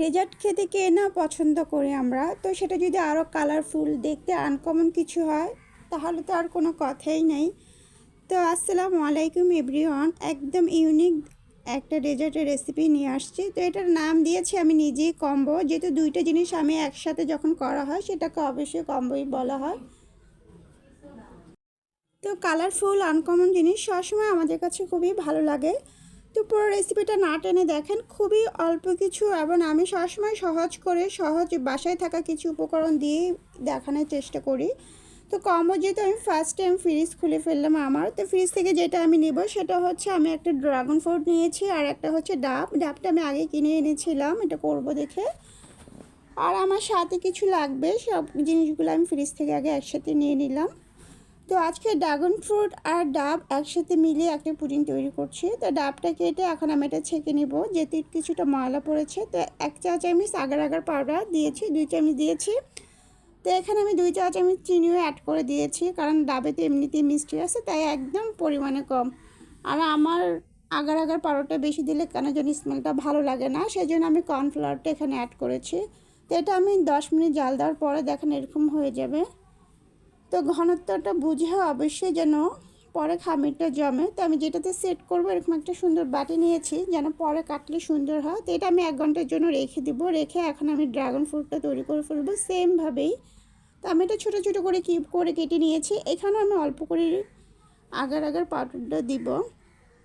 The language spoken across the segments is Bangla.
ডেজার্ট খেতে কে না পছন্দ করি আমরা? তো সেটা যদি আরও কালারফুল দেখতে আনকমন কিছু হয়, তাহলে তো আর কোনো কথাই নেই। তো আসসালামু আলাইকুম এভরিওয়ান একদম ইউনিক একটা ডেজার্টের রেসিপি নিয়ে আসছি। তো এটার নাম দিয়েছি আমি নিজেই কম্বো যেহেতু দুইটা জিনিস আমি একসাথে যখন করা হয়, সেটাকে অবশ্যই কম্বোই বলা হয়। তো কালারফুল আনকমন জিনিস সবসময় আমাদের কাছে খুবই ভালো লাগে। তো পুরো রেসিপিটা না টেনে দেখেন, খুবই অল্প কিছু এবং আমি সবসময় সহজ করে সহজ বাসায় থাকা কিছু উপকরণ দিয়ে দেখানোর চেষ্টা করি। তো কম্বো যেহেতু আমি ফার্স্ট টাইম ফ্রিজ খুলে ফেললাম আমার, তো ফ্রিজ থেকে যেটা আমি নেব সেটা হচ্ছে আমি একটা ড্রাগন ফ্রুট নিয়েছি আর একটা হচ্ছে ডাব। ডাবটা আমি আগে কিনে এনেছিলাম, এটা করব দেখে। আর আমার সাথে কিছু লাগবে, সব জিনিসগুলো আমি ফ্রিজ থেকে আগে একসাথে নিয়ে নিলাম। তো আজকে ড্রাগন ফ্রুট আর ডাব একসাথে মিলিয়ে একটা পুডিং তৈরি করছি। তো ডাবটা কেটে এখন আমি এটা ছেঁকে নেব। যেহেতু কিছুটা ময়লা পড়েছে, তো এক চা চামচ আগার আগার পাউডার দিয়েছি, দুই চামচ দিয়েছি। তো এখানে আমি দুই চা চামচ চিনিও অ্যাড করে দিয়েছি, কারণ ডাবে তো এমনিতেই মিষ্টি আছে, তাই একদম পরিমাণে কম। আর আমার আগার আগার পাউডারটা বেশি দিলে কেন জানি স্মেলটা ভালো লাগে না সেই জন্য আমি কর্নফ্লাওয়ারটা এখানে অ্যাড করেছি। তো এটা আমি দশ মিনিট জাল দেওয়ার পরে দেখেন এরকম হয়ে যাবে। তো ঘনত্বটা বুঝে অবশ্যই যেন পরে খামিরটা জমে। তো আমি যেটাতে সেট করব, এরকম একটা সুন্দর বাটি নিয়েছি, যেন পরে কাটলে সুন্দর হয়। তো এটা আমি এক ঘণ্টার জন্য রেখে দিব। রেখে এখন আমি ড্রাগন ফ্রুটটা তৈরি করে ফেলব সেমভাবেই তো আমি এটা ছোটো ছোটো করে কিপ করে কেটে নিয়েছি। এখানেও আমি অল্প করে আগার আগার পাউডারটা দিব।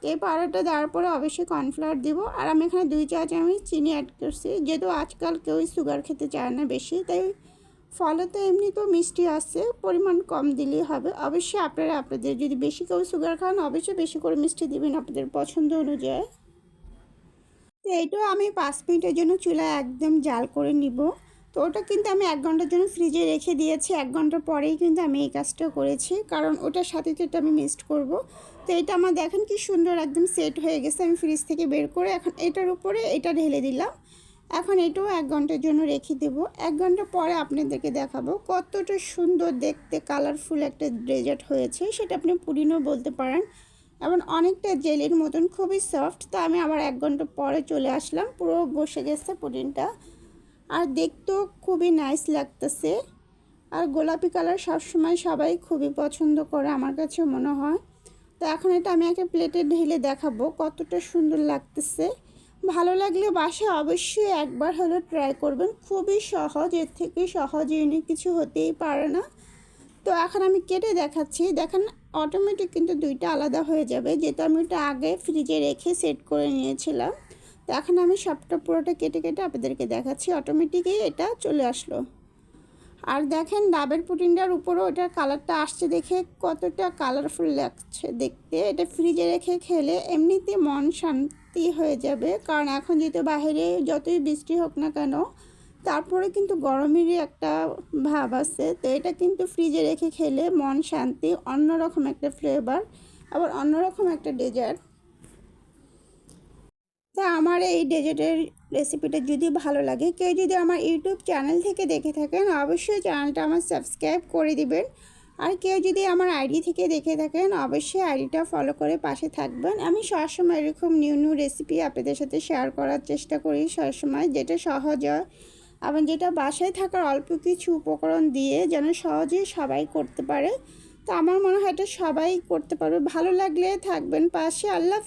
এই পাউডারটা দেওয়ার পরে অবশ্যই কর্নফ্লাওয়ার দিব। আর আমি এখানে দুই চা চামচ চিনি অ্যাড করছি। যেহেতু আজকাল কেউই সুগার খেতে চায় না বেশি, তাই ফলে তো এমনিতেও মিষ্টি আসছে, পরিমাণ কম দিলেই হবে। অবশ্যই আপনারা আপনাদের, যদি বেশি কেউ সুগার খান, অবশ্যই বেশি করে মিষ্টি দিবেন আপনাদের পছন্দ অনুযায়ী। তো এইটাও আমি পাঁচ মিনিটের জন্য চুলায় একদম জাল করে নিব। তো ওটা কিন্তু আমি এক ঘণ্টার জন্য ফ্রিজে রেখে দিয়েছি। এক ঘণ্টা পরেই কিন্তু আমি এই কাজটা করেছি, কারণ ওটার সাথে তো এটা আমি মিক্সড করব। তো এটা আমার দেখেন কি সুন্দর একদম সেট হয়ে গেছে। আমি ফ্রিজ থেকে বের করে এখন এটার উপরে এটা ঢেলে দিলাম। এখন এটাও এক ঘণ্টার জন্য রেখে দেব। এক ঘণ্টা পরে আপনাদেরকে দেখাবো কতটা সুন্দর দেখতে কালারফুল একটা ডেজার্ট হয়েছে, সেটা আপনি পুরিনও বলতে পারেন। এবং অনেকটা জেলির মতন, খুবই সফট তো আমি আবার এক ঘণ্টা পরে চলে আসলাম। পুরো বসে গেছে পুডিনটা আর দেখতেও খুবই নাইস লাগতেছে। আর গোলাপি কালার সবসময় সবাই খুবই পছন্দ করে, আমার কাছে মনে হয়। তো এখন এটা আমি একটা প্লেটে ঢেলে দেখাবো কতটা সুন্দর লাগতেছে। ভালো লাগলে বাসায় অবশ্যই একবার হলো ট্রাই করবেন। খুবই সহজ, এর থেকে সহজ ইউনিক কিছু হতেই পারে না। তো এখন আমি কেটে দেখাচ্ছি। দেখেন অটোমেটিক কিন্তু দুইটা আলাদা হয়ে যাবে। যেহেতু আমি ওটা আগে ফ্রিজে রেখে সেট করে নিয়েছিলাম। তো এখন আমি সবটা পুরোটা কেটে কেটে আপনাদেরকে দেখাচ্ছি। অটোমেটিকই এটা চলে আসলো। আর দেখেন ডাবের পুটিনটার উপরও ওটার কালারটা আসছে দেখে কতটা কালারফুল লাগছে দেখতে। এটা ফ্রিজে রেখে খেলে এমনিতে মন শান্তি হয়ে যাবে। কারণ এখন যেহেতু বাইরে যতই বৃষ্টি হোক না কেন, তারপরে কিন্তু গরমেরই একটা ভাব আছে। তো এটা কিন্তু ফ্রিজে রেখে খেলে মন শান্তি, অন্যরকম একটা ফ্লেভার আবার অন্যরকম একটা ডেজার্ট আমার এই ডেজার্টের রেসিপিটা যদি ভালো লাগে, কেউ যদি আমার ইউটিউব চ্যানেল থেকে দেখে থাকেন, অবশ্যই চ্যানেলটা আমার সাবস্ক্রাইব করে দিবেন। আর কেউ যদি আমার আইডি থেকে দেখে থাকেন, অবশ্যই আইডিটা ফলো করে পাশে থাকবেন। আমি সবসময় এরকম নিউ নিউ রেসিপি আপনাদের সাথে শেয়ার করার চেষ্টা করি সবসময়, যেটা সহজ হয়। এবং যেটা বাসায় থাকার অল্প কিছু উপকরণ দিয়ে যেন সহজেই সবাই করতে পারে। তো আমার মনে হয় এটা সবাই করতে পারবে। ভালো লাগলে থাকবেন পাশে। আল্লাহ